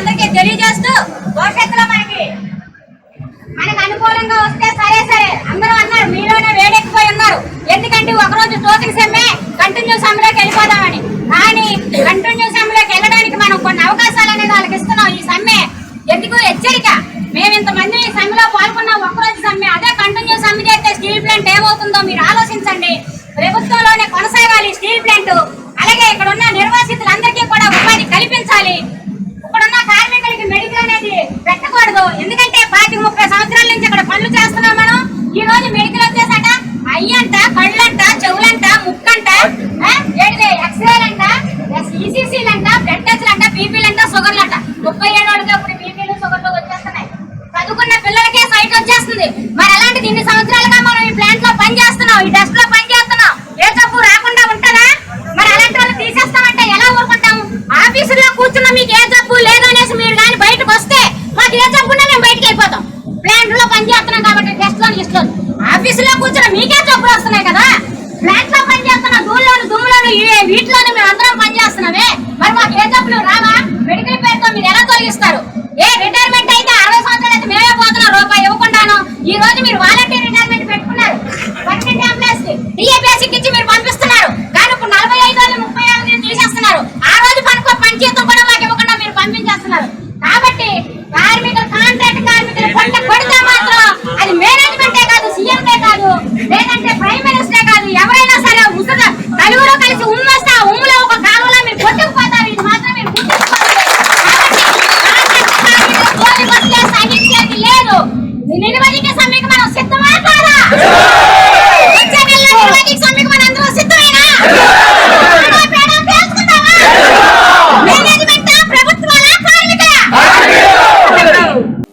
అందరికీ తెలియజేస్తూ భవిష్యత్తులో మనకి మనకు అనుకూలంగా వస్తే సరే సరే. అందరూ అన్నారు మీలోనే వేడెక్కిపోయి ఉన్నారు. ఎందుకంటే ఒకరోజు టోకింగ్ సెమ్మే కంటిన్యూస్ సెమ్లోకి వెళ్ళిపోదామని. కానీ కంటిన్యూస్ సెమ్లోకి వెళ్ళడానికి మనం కొన్ని అవకాశాలు అనేది వాళ్ళకి ఇస్తున్నాం. ఈ సమ్మె ఎందుకు? హెచ్చరిక. మేము ఇంతమంది ఈ సమ్మెలో పాల్గొన్నాం. ఒకరోజు సమ్మె అదే కంటిన్యూ సమ్మె చేస్తే స్టీల్ ప్లాంట్ ఏమవుతుందో మీరు ఆలోచన పిల్లలకే సైట్ వచ్చేస్తుంది. మరి అలాంటి ఇన్ని సంవత్సరాలుగా మనం ఈ ప్లాంట్లో పని చేస్తున్నాం. ఈ డస్ట్లో పని